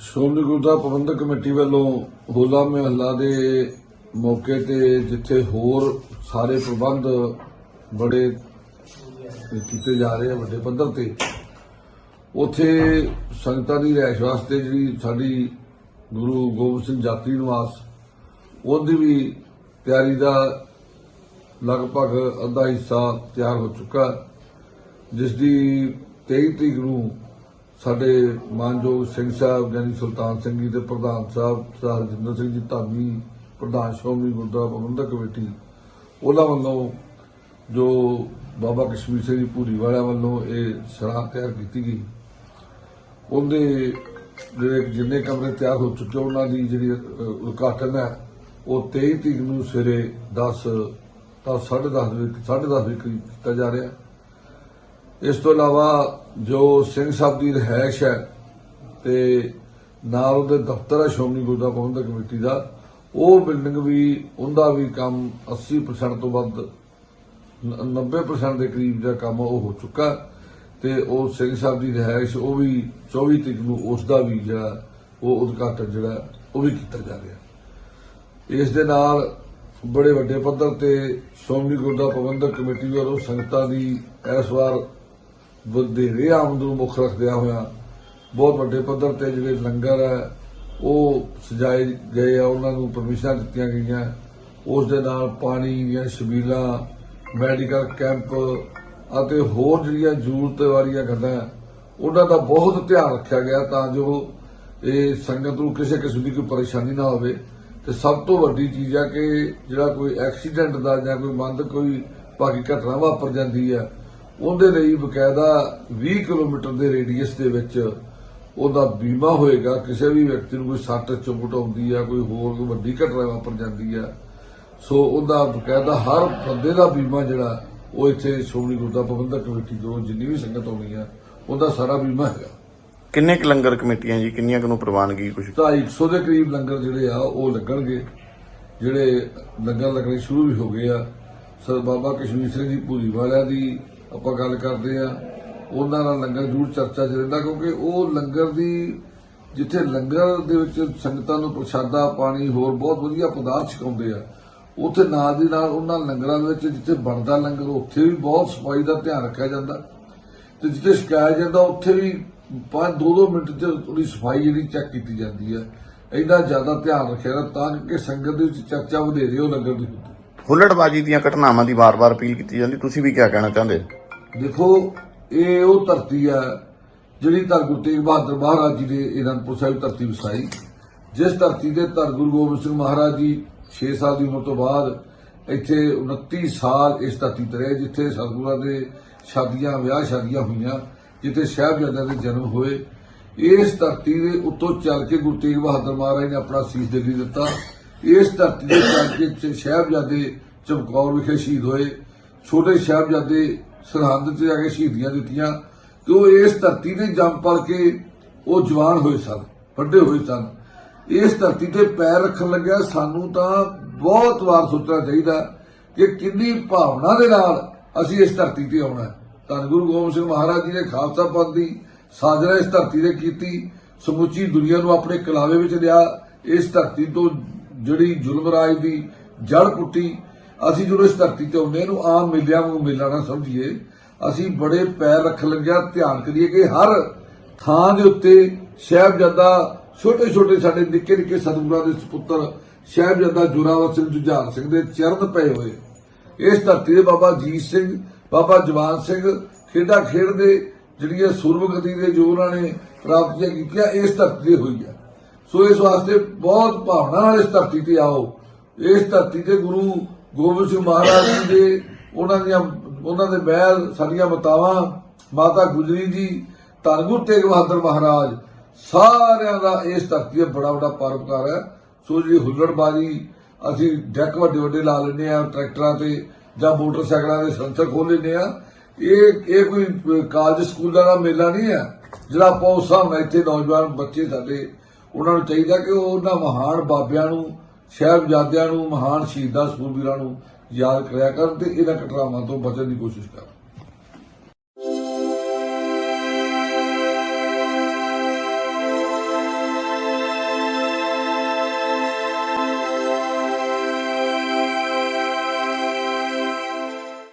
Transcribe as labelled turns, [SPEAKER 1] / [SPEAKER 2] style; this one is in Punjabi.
[SPEAKER 1] ਸ਼੍ਰੋਮਣੀ ਗੁਰਦੁਆਰਾ ਪ੍ਰਬੰਧਕ ਕਮੇਟੀ ਵੱਲੋਂ ਹੋਲਾ ਮਹੱਲਾ ਦੇ ਮੌਕੇ ਤੇ ਜਿੱਥੇ ਹੋਰ ਸਾਰੇ ਪ੍ਰਬੰਧ ਬੜੇ ਕੀਤੇ ਜਾ ਰਹੇ ਆ, ਵੱਡੇ ਪੱਧਰ ਤੇ, ਉਥੇ ਸੰਗਤਾਂ ਦੀ ਰਿਹਾਇਸ਼ ਵਾਸਤੇ ਜਿਹੜੀ ਸਾਡੀ ਗੁਰੂ ਗੋਬਿੰਦ ਸਿੰਘ ਜਾਤਰੀ ਨਿਵਾਸ, ਉਹਦੀ ਵੀ ਤਿਆਰੀ ਦਾ ਲਗਭਗ ਅੱਧਾ ਹਿੱਸਾ ਤਿਆਰ ਹੋ ਚੁੱਕਾ। ਜਿਸ ਦੀ 23 ਤਰੀਕ ਨੂੰ ਸਾਡੇ ਮਾਨਯੋਗ ਸਿੰਘ ਸਾਹਿਬ ਗਿਆਨੀ ਸੁਲਤਾਨ ਸਿੰਘ ਜੀ ਦੇ ਪ੍ਰਧਾਨ ਸਾਹਿਬ, ਸਰਦਾਰ ਰਜਿੰਦਰ ਸਿੰਘ ਜੀ ਧਾਮੀ, ਪ੍ਰਧਾਨ ਸ਼੍ਰੋਮਣੀ ਗੁਰਦੁਆਰਾ ਪ੍ਰਬੰਧਕ ਕਮੇਟੀ, ਉਹਨਾਂ ਵੱਲੋਂ ਜੋ ਬਾਬਾ ਕਸ਼ਮੀਰ ਸਿੰਘ ਜੀ ਭੂਰੀ ਵਾਲਿਆਂ ਵੱਲੋਂ ਇਹ ਸਰਾਹ ਤਿਆਰ ਕੀਤੀ ਗਈ, ਉਹਦੇ ਜਿਹੜੇ ਜਿੰਨੇ ਕਮਰੇ ਤਿਆਰ ਹੋ ਚੁੱਕੇ ਉਹਨਾਂ ਦੀ ਜਿਹੜੀ ਉਦਘਾਟਨ ਹੈ, ਉਹ 23 ਤਰੀਕ ਨੂੰ ਸਵੇਰੇ 10 ਤਾਂ 10:30 ਵਜੇ 10:30 ਵਜੇ ਕਰੀਬ ਕੀਤਾ ਜਾ ਰਿਹਾ। ਇਸ ਤੋਂ ਇਲਾਵਾ ਜੋ ਸਿੰਘ ਸਾਹਿਬ ਦੀ ਰਿਹਾਇਸ਼ ਹੈ ਤੇ ਨਾਲ ਉਹਦੇ ਦਫ਼ਤਰ ਹੈ ਸ਼੍ਰੋਮਣੀ ਗੁਰਦੁਆਰਾ ਪ੍ਰਬੰਧਕ ਕਮੇਟੀ ਦਾ, ਉਹ ਬਿਲਡਿੰਗ ਵੀ, ਉਹਦਾ ਵੀ ਕੰਮ 80% ਤੋਂ ਵੱਧ, ਨ- 90% ਦੇ ਕਰੀਬ ਦਾ ਕੰਮ ਉਹ ਹੋ ਚੁੱਕਾ ਤੇ ਉਹ ਸਿੰਘ ਸਾਹਿਬ ਦੀ ਰਿਹਾਇਸ਼, ਉਹ ਵੀ 24 ਤਰੀਕ ਨੂੰ ਉਸ ਦਾ ਵੀ ਜਿਹੜਾ ਉਹ ਉਦਘਾਟਨ ਜਿਹੜਾ ਉਹ ਵੀ ਕੀਤਾ ਜਾ ਰਿਹਾ ਇਸ ਦੇ ਨਾਲ ਬੜੇ ਵੱਡੇ ਪੱਧਰ ਤੇ ਸ਼੍ਰੋਮਣੀ ਗੁਰਦੁਆਰਾ ਪ੍ਰਬੰਧਕ ਕਮੇਟੀ ਵੱਲੋਂ ਸੰਗਤਾਂ ਦੀ ਇਸ ਵਾਰ ਵਧੇਰੇ ਆਮਦ ਨੂੰ ਮੁੱਖ ਰੱਖਦਿਆਂ ਹੋਇਆ। ਬਹੁਤ ਵੱਡੇ ਪੱਧਰ ਤੇ ਜਿਹੜੇ ਲੰਗਰ ਹੈ, ਉਹ ਸਜਾਏ ਗਏ ਆ, ਉਹਨਾਂ ਨੂੰ ਪਰਮਿਸ਼ਨਾਂ ਦਿੱਤੀਆਂ ਗਈਆਂ। ਉਸ ਦੇ ਨਾਲ ਪਾਣੀ ਦੀਆਂ ਛਬੀਲਾਂ ਮੈਡੀਕਲ ਕੈਂਪ ਅਤੇ ਹੋਰ ਜਿਹੜੀਆਂ ਜ਼ਰੂਰਤ ਵਾਲੀਆਂ ਗੱਲਾਂ, ਉਹਨਾਂ ਦਾ ਬਹੁਤ ਧਿਆਨ ਰੱਖਿਆ ਗਿਆ ਤਾਂ ਜੋ ਇਹ ਸੰਗਤ ਨੂੰ ਕਿਸੇ ਕਿਸਮ ਦੀ ਕੋਈ ਪਰੇਸ਼ਾਨੀ ਨਾ ਹੋਵੇ। ਤੇ ਸਭ ਤੋਂ ਵੱਡੀ ਚੀਜ਼ ਆ ਕਿ ਜਿਹੜਾ ਕੋਈ ਐਕਸੀਡੈਂਟ ਦਾ ਜਾਂ ਕੋਈ ਮੰਦ ਕੋਈ ਭਾਗੀ ਘਟਨਾ ਵਾਪਰ ਜਾਂਦੀ ਹੈ ਉਹਦੇ ਲਈ ਬਕਾਇਦਾ 20 ਕਿਲੋਮੀਟਰ ਦੇ ਰੇਡੀਅਸ ਦੇ ਵਿੱਚ ਉਹਦਾ ਬੀਮਾ ਹੋਏਗਾ। ਕਿਸੇ ਵੀ ਵਿਅਕਤੀ ਨੂੰ ਕੋਈ ਸੱਟ ਚੁੱਟ ਆਉਂਦੀ ਹੈ ਕੋਈ ਹੋਰ ਕੋਈ ਵੱਡੀ ਘਟਨਾ ਵਾਪਰ ਜਾਂਦੀ ਹੈ ਸੋ ਉਹਦਾ ਬਕਾਇਦਾ ਹਰ ਬੰਦੇ ਦਾ ਬੀਮਾ ਜਿਹੜਾ ਉਹ ਇੱਥੇ ਸ਼੍ਰੋਮਣੀ ਗੁਰਦੁਆਰਾ ਪ੍ਰਬੰਧਕ ਕਮੇਟੀ ਤੋਂ ਜਿੰਨੀ ਵੀ ਸੰਗਤ ਆਉਣੀ ਹੈ ਉਹਦਾ ਸਾਰਾ ਬੀਮਾ ਹੈਗਾ।
[SPEAKER 2] ਕਿੰਨੇ ਕੁ ਲੰਗਰ ਕਮੇਟੀਆਂ ਜੀ? ਕਿੰਨੀਆਂ ਕੁ ਨੂੰ ਪ੍ਰਵਾਨਗੀ ਕੁਝ
[SPEAKER 1] ਤਾਂ 100 ਦੇ ਕਰੀਬ ਲੰਗਰ ਜਿਹੜੇ ਆ ਉਹ ਲੱਗਣਗੇ। ਜਿਹੜੇ ਲੰਗਰ ਲੱਗਣੇ ਸ਼ੁਰੂ ਵੀ ਹੋ ਗਏ ਆ। ਸਰ ਬਾਬਾ ਕਸ਼ਮੀਰ ਸਿੰਘ ਜੀ ਭੂਰੀ ਵਾਲਿਆਂ ਦੀ ਆਪਾਂ ਗੱਲ ਕਰਦੇ ਆ ਉਹਨਾਂ ਨਾਲ ਲੰਗਰ ਜ਼ਰੂਰ ਚਰਚਾ 'ਚ ਰਹਿੰਦਾ, ਕਿਉਂਕਿ ਉਹ ਲੰਗਰ ਦੀ, ਜਿੱਥੇ ਲੰਗਰ ਦੇ ਵਿੱਚ ਸੰਗਤਾਂ ਨੂੰ ਪ੍ਰਸ਼ਾਦਾ, ਪਾਣੀ, ਹੋਰ ਬਹੁਤ ਵਧੀਆ ਪਦਾਰਥ ਛਕਾਉਂਦੇ ਆ, ਉੱਥੇ ਨਾਲ ਦੀ ਨਾਲ ਉਹਨਾਂ ਲੰਗਰਾਂ ਦੇ ਵਿੱਚ ਜਿੱਥੇ ਬਣਦਾ ਲੰਗਰ, ਉੱਥੇ ਵੀ ਬਹੁਤ ਸਫ਼ਾਈ ਦਾ ਧਿਆਨ ਰੱਖਿਆ ਜਾਂਦਾ। ਤੇ ਜਿੱਥੇ ਛਕਾਇਆ ਜਾਂਦਾ, ਉੱਥੇ ਵੀ 5-2 ਮਿੰਟ ਚ ਉਹਦੀ ਸਫ਼ਾਈ ਜਿਹੜੀ ਚੈੱਕ ਕੀਤੀ ਜਾਂਦੀ ਹੈ ਐਡਾ ਜ਼ਿਆਦਾ ਧਿਆਨ ਰੱਖਿਆ ਜਾਂਦਾ, ਤਾਂ ਕਿ ਸੰਗਤ ਦੇ ਵਿੱਚ ਚਰਚਾ ਵਧੇਰੇ ਉਹ ਲੰਗਰ ਦੀ ਹੁੰਦੀ।
[SPEAKER 2] ਹੁੱਲੜਬਾਜੀ ਦੀਆਂ ਘਟਨਾਵਾਂ ਦੀ ਵਾਰ-ਵਾਰ ਅਪੀਲ ਕੀਤੀ ਜਾਂਦੀ, ਤੁਸੀਂ ਵੀ ਕੀ ਕਹਿਣਾ ਚਾਹੁੰਦੇ?
[SPEAKER 1] ਦੇਖੋ, ਇਹ ਉਹ ਧਰਤੀ ਹੈ ਜਿਹੜੀ ਧੰਨ ਗੁਰੂ ਤੇਗ ਬਹਾਦਰ ਮਹਾਰਾਜ ਜੀ ਨੇ ਅਨੰਦਪੁਰ ਸਾਹਿਬ ਧਰਤੀ ਵਸਾਈ। ਜਿਸ ਧਰਤੀ ਦੇ ਧੰਨ ਗੁਰੂ ਗੋਬਿੰਦ ਸਿੰਘ ਮਹਾਰਾਜ ਜੀ 6 ਸਾਲ ਦੀ ਉਮਰ ਤੋਂ ਬਾਅਦ ਇੱਥੇ 29 ਸਾਲ ਇਸ ਧਰਤੀ ਤੇ ਰਹੇ, ਜਿੱਥੇ ਸਤਿਗੁਰਾਂ ਦੇ ਸ਼ਾਦੀਆਂ, ਵਿਆਹ ਸ਼ਾਦੀਆਂ ਹੋਈਆਂ, ਜਿੱਥੇ ਸਾਹਿਬਜ਼ਾਦਿਆਂ ਦੇ ਜਨਮ ਹੋਏ। ਇਸ ਧਰਤੀ ਦੇ ਉੱਤੋਂ ਚੱਲ ਕੇ ਗੁਰੂ ਤੇਗ ਬਹਾਦਰ ਮਹਾਰਾਜ ਨੇ ਆਪਣਾ ਸੀਸ ਦੇ ਦਿੱਤਾ। ਇਸ ਧਰਤੀ ਦੇ ਚੱਲ ਚ- ਸਾਹਿਬਜ਼ਾਦੇ ਚਮਕੌਰ ਵਿਖੇ ਸ਼ਹੀਦ ਹੋਏ। ਛੋਟੇ ਸਾਹਿਬਜ਼ਾਦੇ ਸਰਹੰਦ ਚ ਜਾ ਕੇ ਸ਼ਹੀਦੀਆਂ ਦਿੱਤੀਆਂ ਤੇ ਉਹ ਇਸ ਧਰਤੀ ਤੇ ਜੰਮ ਪਲ ਕੇ ਉਹ ਜਵਾਨ ਹੋਏ ਸਨ, ਵੱਡੇ ਹੋਏ ਸਨ। ਇਸ ਧਰਤੀ ਤੇ ਪੈਰ ਰੱਖਣ ਲੱਗਿਆ, ਸਾਨੂੰ ਤਾਂ ਬਹੁਤ ਵਾਰ ਸੋਚਣਾ ਚਾਹੀਦਾ ਕਿ ਕਿੰਨੀ ਭਾਵਨਾ ਦੇ ਨਾਲ ਅਸੀਂ ਇਸ ਧਰਤੀ ਤੇ ਆਉਣਾ ਧੰਨ ਗੁਰੂ ਗੋਬਿੰਦ ਸਿੰਘ ਮਹਾਰਾਜ ਜੀ ਨੇ ਖਾਲਸਾ ਪੰਥ ਦੀ ਸਾਜਨਾ ਇਸ ਧਰਤੀ ਤੇ ਕੀਤੀ, ਸਮੁੱਚੀ ਦੁਨੀਆ ਨੂੰ ਆਪਣੇ ਕਲਾਵੇ ਵਿੱਚ ਲਿਆ, ਇਸ ਧਰਤੀ ਤੋਂ ਜਿਹੜੀ ਜ਼ੁਲਮ ਰਾਜ ਦੀ ਜੜ ਪੁੱਟੀ ਅਸੀਂ ਜਦੋਂ ਇਸ ਧਰਤੀ ਤੇ ਆਉਂਦੇ ਇਹਨੂੰ ਆਮ ਮੇਲਿਆਂ ਨੂੰ ਮੇਲਾ ਨਾ ਸਮਝੀਏ, ਅਸੀਂ ਬੜੇ ਪੈਰ ਰੱਖਣ ਲੱਗਿਆ, ਧਿਆਨ ਕਰੀਏ ਕਿ ਹਰ ਥਾਂ ਦੇ ਉੱਤੇ ਸਾਹਿਬਜ਼ਾਦਾ ਛੋਟੇ ਛੋਟੇ ਸਾਡੇ ਨਿੱਕੇ ਨਿੱਕੇ ਸਤਿਗੁਰਾਂ ਦੇ ਸੁਪੁੱਤਰ ਸਾਹਿਬਜ਼ਾਦਾ ਜੋਰਾਵਰ ਸਿੰਘ ਜੁਝਾਰ ਸਿੰਘ ਦੇ ਚਰਨ ਪਏ ਹੋਏ। ਇਸ ਧਰਤੀ ਦੇ ਬਾਬਾ ਜੀਤ ਸਿੰਘ, ਬਾਬਾ ਜਵਾਨ ਸਿੰਘ, ਖੇਡਾਂ ਖੇਡਦੇ ਜਿਹੜੀਆਂ ਸੂਰਮਗਤੀ ਦੇ ਜੋ ਉਹਨਾਂ ਨੇ ਪ੍ਰਾਪਤੀਆਂ ਕੀਤੀਆਂ, ਇਸ ਧਰਤੀ ਤੇ ਹੋਈ ਆ। ਸੋ ਇਸ ਵਾਸਤੇ ਬਹੁਤ ਭਾਵਨਾ ਨਾਲ ਇਸ ਧਰਤੀ ਤੇ ਆਓ। ਇਸ ਧਰਤੀ ਤੇ ਗੁਰੂ ਗੋਬਿੰਦ ਸਿੰਘ ਮਹਾਰਾਜ ਜੀ ਦੇ ਉਹਨਾਂ ਦੀਆਂ, ਉਹਨਾਂ ਦੇ ਮਹਿਲ, ਸਾਡੀਆਂ ਮਤਾਵਾਂ, ਮਾਤਾ ਗੁਜਰੀ ਜੀ, ਧੰਨ ਗੁਰੂ ਤੇਗ ਬਹਾਦਰ ਮਹਾਰਾਜ, ਸਾਰਿਆਂ ਦਾ ਇਸ ਧਰਤੀ ਤੇ ਬੜਾ ਵੱਡਾ ਪਰਉਪਕਾਰ ਹੈ। ਸੋ ਜਿਹੜੀ ਹੁੱਲੜਬਾਜੀ ਅਸੀਂ ਡੈਕ ਵੱਡੇ ਵੱਡੇ ਲਾ ਲੈਂਦੇ ਆ ਟਰੈਕਟਰਾਂ ਤੇ ਜਾਂ ਮੋਟਰਸਾਈਕਲਾਂ ਦੇ ਸੰਸਰ ਖੋਲ ਲੈਂਦੇ ਆ ਇਹ ਇਹ ਕੋਈ ਕਾਲਜ ਸਕੂਲਾਂ ਦਾ ਮੇਲਾ ਨਹੀਂ ਹੈ। ਜਿਹੜਾ ਆਪਾਂ ਉਸ ਹਿਸਾਬ ਨਾਲ ਇੱਥੇ ਨੌਜਵਾਨ ਬੱਚੇ ਸਾਡੇ ਉਹਨਾਂ ਨੂੰ ਚਾਹੀਦਾ ਕਿ ਉਹ ਉਹਨਾਂ ਮਹਾਨ ਬਾਬਿਆਂ ਨੂੰ, ਸਾਹਿਬਜ਼ਾਦਿਆਂ ਨੂੰ, ਮਹਾਨ ਸ਼ਹੀਦਾਂ, ਸੂਰਬੀਰਾਂ ਨੂੰ ਯਾਦ ਕਰਿਆ ਕਰਨ ਤੇ ਇਹਨਾਂ ਘਟਨਾਵਾਂ ਤੋਂ ਬਚਣ ਦੀ ਕੋਸ਼ਿਸ਼ ਕਰਨ।